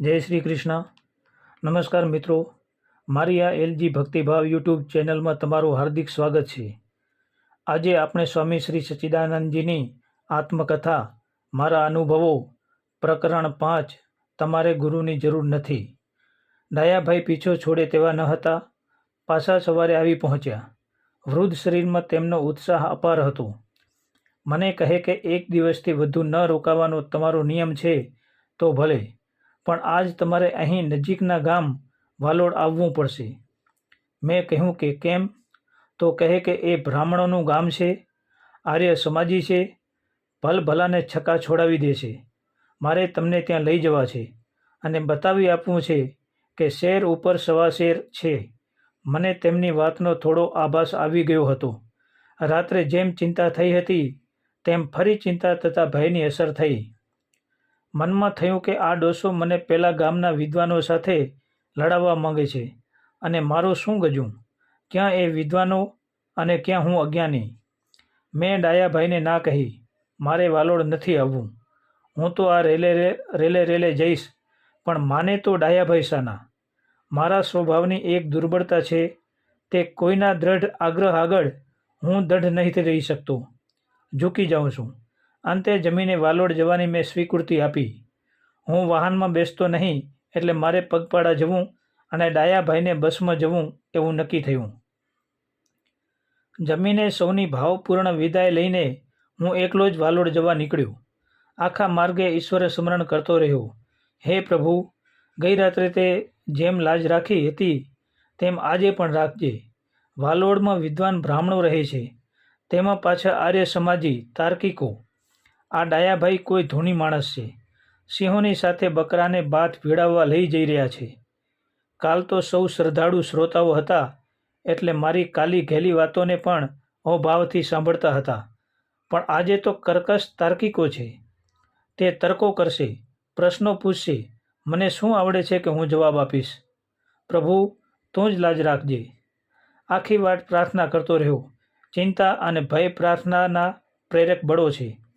જય શ્રી કૃષ્ણ. નમસ્કાર મિત્રો. મારી આ એલજી ભક્તિભાવ યુટ્યુબ ચેનલમાં તમારું હાર્દિક સ્વાગત છે. આજે આપણે સ્વામી શ્રી સચ્ચિદાનંદજીની આત્મકથા, મારા અનુભવો, પ્રકરણ પાંચ, તમારે ગુરુની જરૂર નથી. ડાયાભાઈ પીછો છોડે તેવા ન હતા. પાછા સવારે આવી પહોંચ્યા. વૃદ્ધ શરીરમાં તેમનો ઉત્સાહ અપાર હતો. મને કહે કે એક દિવસથી વધુ ન રોકાવાનો તમારો નિયમ છે તો ભલે. પણ આજ તમારે અહીં નજીકના ગામ વાલોડ આવવું પડશે. મેં કહ્યું કે કેમ? તો કહે કે એ બ્રાહ્મણોનું ગામ છે, આર્ય સમાજી છે ભલભલાને છક્કા છોડાવી દેશે મારે તમને ત્યાં લઈ જવા છે અને બતાવી આપવું છે કે શેર ઉપર સવા શેર છે. મને તેમની વાતનો થોડો આભાસ આવી ગયો હતો. રાત્રે જેમ ચિંતા થઈ હતી, તેમ ફરી ચિંતા તથા ભયની અસર થઈ. મનમાં થયું કે આ ડોસો મને પેલા ગામના વિદ્વાનો સાથે લડાવવા માંગે છે અને મારું શું ગજું? ક્યાં એ વિદ્વાનો અને ક્યાં હું અજ્ઞાની? મેં ડાયાભાઈને ના કહી, મારે વાલોડ નથી આવવું. હું તો આ રેલે રેલે રેલે જઈશ, પણ માને તો ડાયાભાઈ સાના. મારા સ્વભાવની એક દુર્બળતા છે તે કોઈના દ્રઢ આગ્રહ આગળ હું દઢ નહીં રહી શકતો. ઝૂકી જાઉં છું. અંતે જમીને વાલોડ જવાની મેં સ્વીકૃતિ આપી. હું વાહનમાં બેસતો નહીં, એટલે મારે પગપાળા જવું અને ડાયાભાઈને બસમાં જવું એવું નક્કી થયું. જમીને સૌની ભાવપૂર્ણ વિદાય લઈને હું એકલો જ વાલોડ જવા નીકળ્યો. આખા માર્ગે ઈશ્વરે સ્મરણ કરતો રહ્યો. હે પ્રભુ ગઈ રાત્રે તે જેમ લાજ રાખી હતી, તેમ આજે પણ રાખજે. વાલોડમાં વિદ્વાન બ્રાહ્મણો રહે છે. તેમાં પાછા આર્ય સમાજી તાર્કિકો આ ડાયાભાઈ કોઈ ધૂની માણસ છે. સિંહોની સાથે બકરાને બાથ ભીડાવવા લઈ જઈ રહ્યા છે. કાલ તો સૌ શ્રદ્ધાળુ શ્રોતાઓ હતા, એટલે મારી કાલી ઘેલી વાતોને પણ અભાવથી સાંભળતા હતા. પણ આજે તો કર્કશ તાર્કિકો છે. તે તર્કો કરશે, પ્રશ્નો પૂછશે, મને શું આવડે છે કે હું જવાબ આપીશ? પ્રભુ, તું જ લાજ રાખજે. આખી વાત પ્રાર્થના કરતો રહ્યો. ચિંતા અને ભય પ્રાર્થનાના પ્રેરક બળો છે.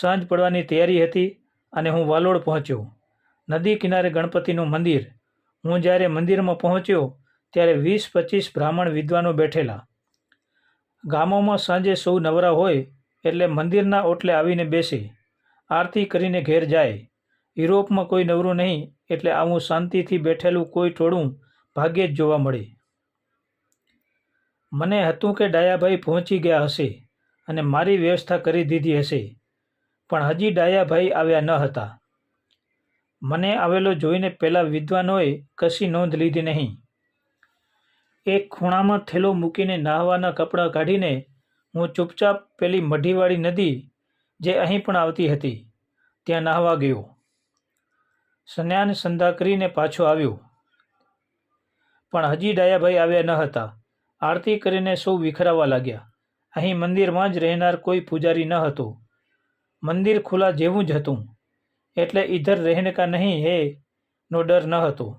સાંજ પડવાની તૈયારી હતી અને હું વાલોડ પહોંચ્યો. નદી કિનારે ગણપતિનું મંદિર. હું જ્યારે મંદિરમાં પહોંચ્યો ત્યારે વીસ પચીસ બ્રાહ્મણ વિદ્વાનો બેઠેલા. ગામોમાં સાંજે સૌ નવરા હોય એટલે મંદિરના ઓટલે આવીને બેસે. આરતી કરીને ઘેર જાય. યુરોપમાં કોઈ નવરું નહીં એટલે આવું શાંતિથી બેઠેલું કોઈ ટોળું ભાગ્યે જ જોવા મળે. મને હતું કે ડાયાભાઈ પહોંચી ગયા હશે અને મારી વ્યવસ્થા કરી દીધી હશે. પણ હજી ડાયાભાઈ આવ્યા ન હતા. મને આવેલો જોઈને પેલા વિદ્વાનોએ કશી નોંધ લીધી નહીં. એક ખૂણામાં થેલો મૂકીને નાહવાના કપડાં કાઢીને હું ચૂપચાપ પેલી મઢીવાળી નદી જે અહીં પણ આવતી હતી, ત્યાં નાહવા ગયો. સ્નાન સંધા કરીને પાછો આવ્યો. પણ હજી ડાયાભાઈ આવ્યા ન હતા. આરતી કરીને સૌ વિખરાવા લાગ્યા. અહીં મંદિરમાં જ રહેનાર કોઈ પૂજારી ન હતો. મંદિર ખુલ્લા જેવું જ હતું. એટલે ઈધર રહેને કા નહીં હે, નો ડર ન હતો.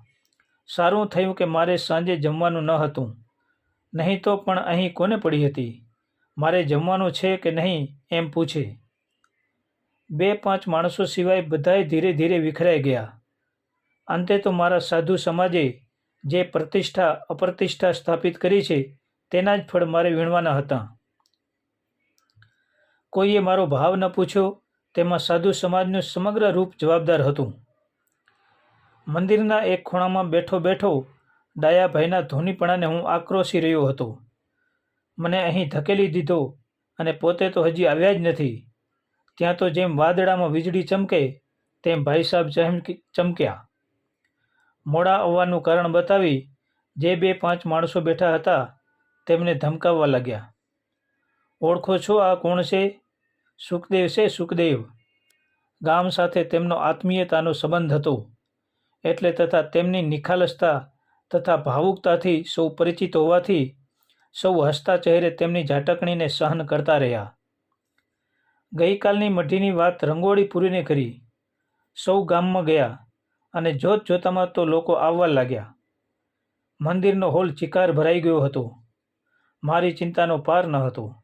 સારું થયું કે મારે સાંજે જમવાનું ન હતું. નહીં તો પણ અહીં કોને પડી હતી? મારે જમવાનું છે કે નહીં, એમ પૂછે. બે પાંચ માણસો સિવાય બધાય ધીરે ધીરે વિખરાઈ ગયા. અંતે તો મારા સાધુ સમાજે જે પ્રતિષ્ઠા, અપ્રતિષ્ઠા સ્થાપિત કરી છે, તેના જ ફળ મારે વીણવાના હતા. કોઈએ મારો ભાવ ન પૂછ્યો તેમાં સાધુ સમાજનું સમગ્ર રૂપ જવાબદાર હતું. મંદિરના એક ખૂણામાં બેઠો બેઠો ડાયાભાઈના ધોનીપણાને હું આક્રોશી રહ્યો હતો. મને અહીં ધકેલી દીધો અને પોતે તો હજી આવ્યા જ નથી. ત્યાં તો જેમ વાદળામાં વીજળી ચમકે, તેમ ભાઈ સાહેબ ચમકી ચમક્યા. મોડા આવવાનું કારણ બતાવી જે બે પાંચ માણસો બેઠા હતા તેમને ધમકાવવા લાગ્યા. ઓળખો છો આ કોણ છે? સુખદેવ છે સુખદેવ. ગામ સાથે તેમનો આત્મીયતાનો સંબંધ હતો. એટલે તથા તેમની નિખાલસતા તથા ભાવુકતાથી સૌ પરિચિત હોવાથી સૌ હસતા ચહેરે તેમની ઝાટકણીને સહન કરતા રહ્યા. ગઈકાલની મઢીની વાત રંગોળી પૂરીને કરી. સૌ ગામમાં ગયા અને જોત જોતામાં તો લોકો આવવા લાગ્યા. મંદિરનો હોલ ચિકાર ભરાઈ ગયો હતો. મારી ચિંતાનો પાર ન હતો.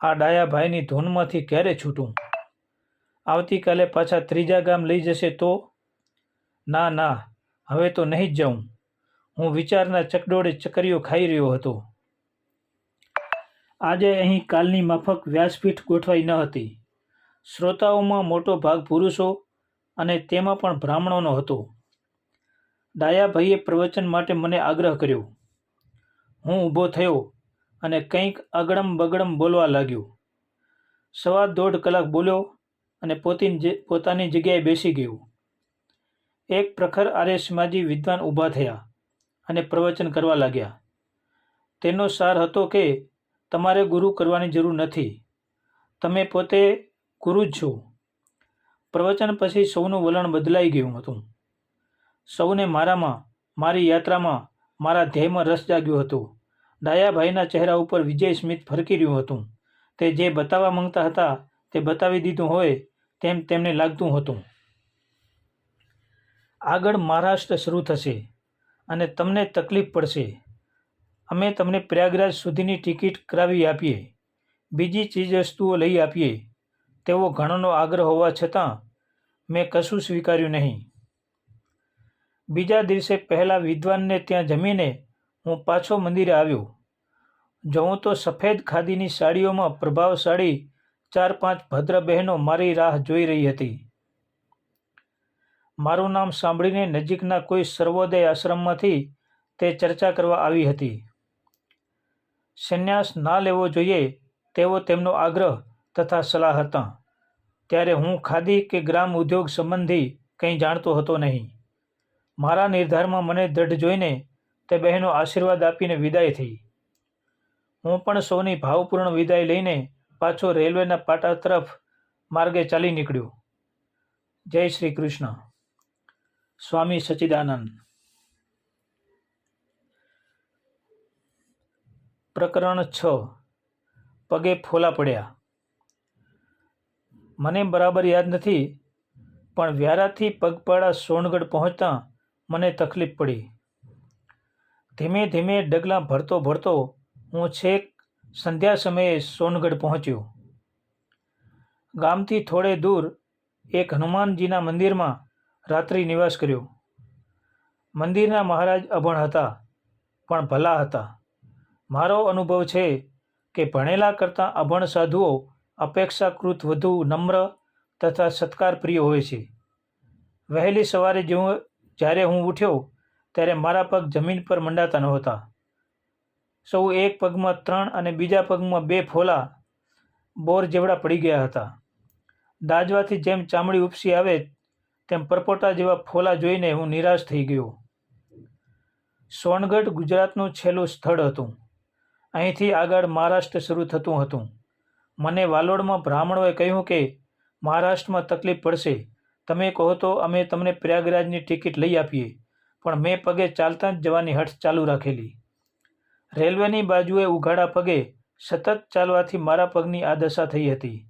આ ડાયાભાઈની ધૂનમાંથી ક્યારે છૂટું? આવતીકાલે પાછા ત્રીજા ગામ લઈ જશે તો? ના ના, હવે તો નહીં જ જાઉં. હું વિચારના ચકડોળે ચકરીઓ ખાઈ રહ્યો હતો. આજે અહીં કાલની માફક વ્યાસપીઠ ગોઠવાઈ ન હતી. શ્રોતાઓમાં મોટો ભાગ પુરુષો અને તેમાં પણ બ્રાહ્મણોનો હતો. ડાયાભાઈએ પ્રવચન માટે મને આગ્રહ કર્યો. હું ઊભો થયો. અને કંઈક અગડમ બગડમ બોલવા લાગ્યું. સવા દોઢ કલાક બોલ્યો અને પોતી પોતાની જગ્યાએ બેસી ગયું. એક પ્રખર આર્ય સમાજી વિદ્વાન ઊભા થયા અને પ્રવચન કરવા લાગ્યા. તેનો સાર હતો કે તમારે ગુરુ કરવાની જરૂર નથી. તમે પોતે ગુરુ જ છો. પ્રવચન પછી સૌનું વલણ બદલાઈ ગયું હતું. સૌને મારામાં, મારી યાત્રામાં મારા ધ્યેયમાં રસ જાગ્યો હતો. ડાયાભાઈના ચહેરા ઉપર વિજય સ્મિત ફરકી રહ્યું હતું. તે જે બતાવવા માંગતા હતા, તે બતાવી દીધું હોય તેમ તેમને લાગતું હતું. આગળ મહારાષ્ટ્ર શરૂ થશે અને તમને તકલીફ પડશે. અમે તમને પ્રયાગરાજ સુધીની ટિકિટ કરાવી આપીએ. બીજી ચીજવસ્તુઓ લઈ આપીએ. તેવો ઘણોનો આગ્રહ હોવા છતાં મેં કશું સ્વીકાર્યું નહીં. બીજા દિવસે પહેલાં વિદ્વાનને ત્યાં જમીને હું પાછો મંદિરે આવ્યો. જોઉં તો સફેદ ખાદીની સાડીઓમાં પ્રભાવશાળી ચાર પાંચ ભદ્ર બહેનો મારી રાહ જોઈ રહી હતી. મારું નામ સાંભળીને નજીકના કોઈ સર્વોદય આશ્રમમાંથી તે ચર્ચા કરવા આવી હતી. સંન્યાસ ના લેવો જોઈએ તેવો તેમનો આગ્રહ તથા સલાહ હતા. ત્યારે હું ખાદી કે ગ્રામ ઉદ્યોગ સંબંધી કંઈ જાણતો હતો નહીં. મારા નિર્ધારમાં મને દઢ જોઈને તે બહેનો આશીર્વાદ આપીને વિદાય થઈ. હું પણ સૌની ભાવપૂર્ણ વિદાય લઈને પાછો રેલવેના પાટા તરફ માર્ગે ચાલી નીકળ્યો. જય શ્રી કૃષ્ણ. સ્વામી સચ્ચિદાનંદ પ્રકરણ છ. પગે ફોલા પડ્યા. મને બરાબર યાદ નથી, પણ વ્યારાથી પગપાળા સોનગઢ પહોંચતા મને તકલીફ પડી. ધીમે ધીમે ડગલાં ભરતો ભરતો હું છેક સંધ્યા સમયે સોનગઢ પહોંચ્યો. ગામથી થોડે દૂર એક હનુમાનજીના મંદિરમાં રાત્રિ નિવાસ કર્યો. મંદિરના મહારાજ અભણ હતા, પણ ભલા હતા. મારો અનુભવ છે કે ભણેલા કરતાં અભણ સાધુઓ અપેક્ષાકૃત વધુ નમ્ર તથા સત્કારપ્રિય હોય છે. વહેલી સવારે જેવું જ્યારે હું ઉઠ્યો ત્યારે મારા પગ જમીન પર મંડાતા નહોતા. સૌ એક પગમાં ત્રણ અને બીજા પગમાં બે ફોલા બોર જેવડા પડી ગયા હતા. દાજવાથી જેમ ચામડી ઉપસી આવે, તેમ પરપોટા જેવા ફોલા જોઈને હું નિરાશ થઈ ગયો. સોનગઢ ગુજરાતનું છેલ્લું સ્થળ હતું. અહીંથી આગળ મહારાષ્ટ્ર શરૂ થતું હતું. મને વાલોડમાં બ્રાહ્મણોએ કહ્યું કે, મહારાષ્ટ્રમાં તકલીફ પડશે. તમે કહો તો અમે તમને પ્રયાગરાજની ટિકિટ લઈ આપીએ. પણ મેં પગે ચાલતા જ જવાની હઠ ચાલુ રાખેલી. રેલવેની બાજુએ ઉઘાડા પગે સતત ચાલવાથી મારા પગની આ દશા થઈ હતી.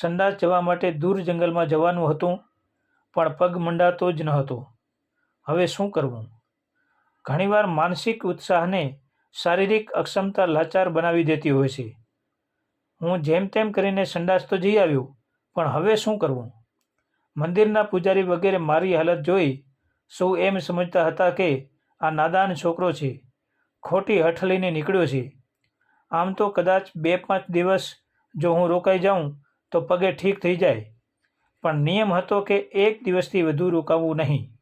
સંડાસ જવા માટે દૂર જંગલમાં જવાનું હતું, પણ પગ મંડાતો જ ન હતો. હવે શું કરવું? ઘણીવાર માનસિક ઉત્સાહને શારીરિક અક્ષમતા લાચાર બનાવી દેતી હોય છે. હું જેમ તેમ કરીને સંડાસ તો જઈ આવ્યો, પણ હવે શું કરવું? મંદિરના પૂજારી વગેરે મારી હાલત જોઈ સૌ એમ સમજતા હતા કે આ નાદાન છોકરો છે? ખોટી હઠ લઈને નીકળ્યો છે. આમ તો કદાચ બે પાંચ દિવસ જો હું રોકાઈ જાઉં તો પગે ઠીક થઈ જાય. પણ નિયમ હતો કે એક દિવસથી વધુ રોકાવું નહીં.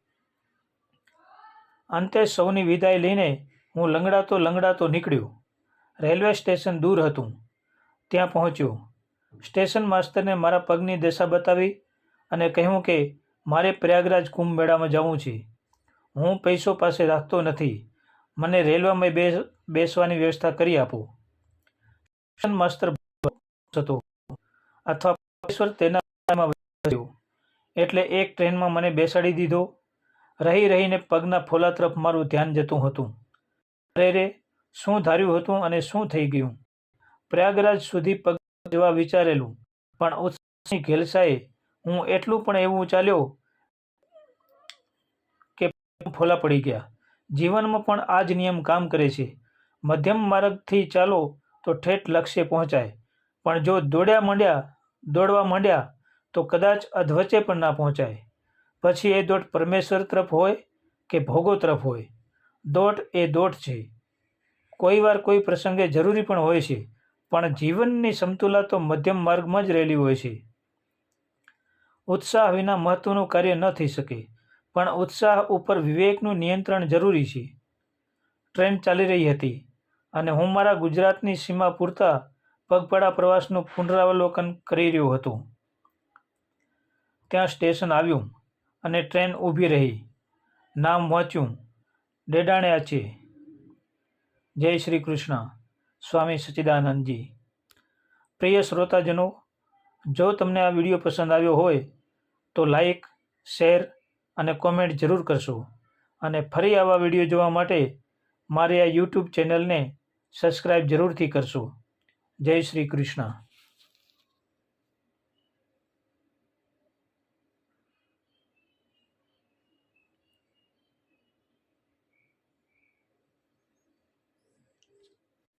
અંતે સૌની વિદાય લઈને હું લંગડાતો લંગડાતો નીકળ્યો. રેલવે સ્ટેશન દૂર હતું. ત્યાં પહોંચ્યો. સ્ટેશન માસ્તરને મારા પગની દશા બતાવી અને કહ્યું કે મારે પ્રયાગરાજ કુંભ મેળામાં જવું છે. હું પૈસો પાસે રાખતો નથી. મને રેલવેમાં બેસવાની વ્યવસ્થા કરી આપો. સ્ટેશન માસ્તર હતો. અથવા તેના એટલે એક ટ્રેનમાં મને બેસાડી દીધો. રહી રહીને પગના ફોલા તરફ મારું ધ્યાન જતું હતું. અરે રે, શું ધાર્યું હતું અને શું થઈ ગયું? પ્રયાગરાજ સુધી પગ જવા વિચારેલું. પણ ઉત્સાહની ઘેલસાએ હું એટલું પણ એવું ચાલ્યો કે ફોલા પડી ગયા. જીવનમાં પણ આ જ નિયમ કામ કરે છે. મધ્યમ માર્ગથી ચાલો તો ઠેઠ લક્ષ્ય પહોંચાય. પણ જો દોડ્યા માંડ્યા, દોડવા માંડ્યા, તો કદાચ અધવચ્ચે પણ ના પહોંચાય. પછી એ દોટ પરમેશ્વર તરફ હોય કે ભોગો તરફ હોય? દોટ એ દોટ છે. કોઈ વાર કોઈ પ્રસંગે જરૂરી પણ હોય છે. પણ જીવનની સમતુલા તો મધ્યમ માર્ગમાં જ રહેલી હોય છે. ઉત્સાહ વિના મહત્વનું કાર્ય ન થઈ શકે, પણ ઉત્સાહ ઉપર વિવેકનું નિયંત્રણ જરૂરી છે. ટ્રેન ચાલી રહી હતી અને હું મારા ગુજરાતની સીમા પૂરતા પગપાળા પ્રવાસનું પુનરાવલોકન કરી રહ્યો હતો. ત્યાં સ્ટેશન આવ્યું અને ટ્રેન ઊભી રહી. નામ વાંચ્યું ડેડાણ્યા છે. જય શ્રી કૃષ્ણ, સ્વામી સચ્ચિદાનંદજી પ્રિય શ્રોતાજનો, જો તમને આ વીડિયો પસંદ આવ્યો હોય તો લાઈક શેર અને કોમેન્ટ જરૂર કરશો. અને ફરી આવા વીડિયો જોવા માટે મારી આ યુટ્યુબ ચેનલને સબસ્ક્રાઈબ જરૂરથી કરશો. જય શ્રી કૃષ્ણ.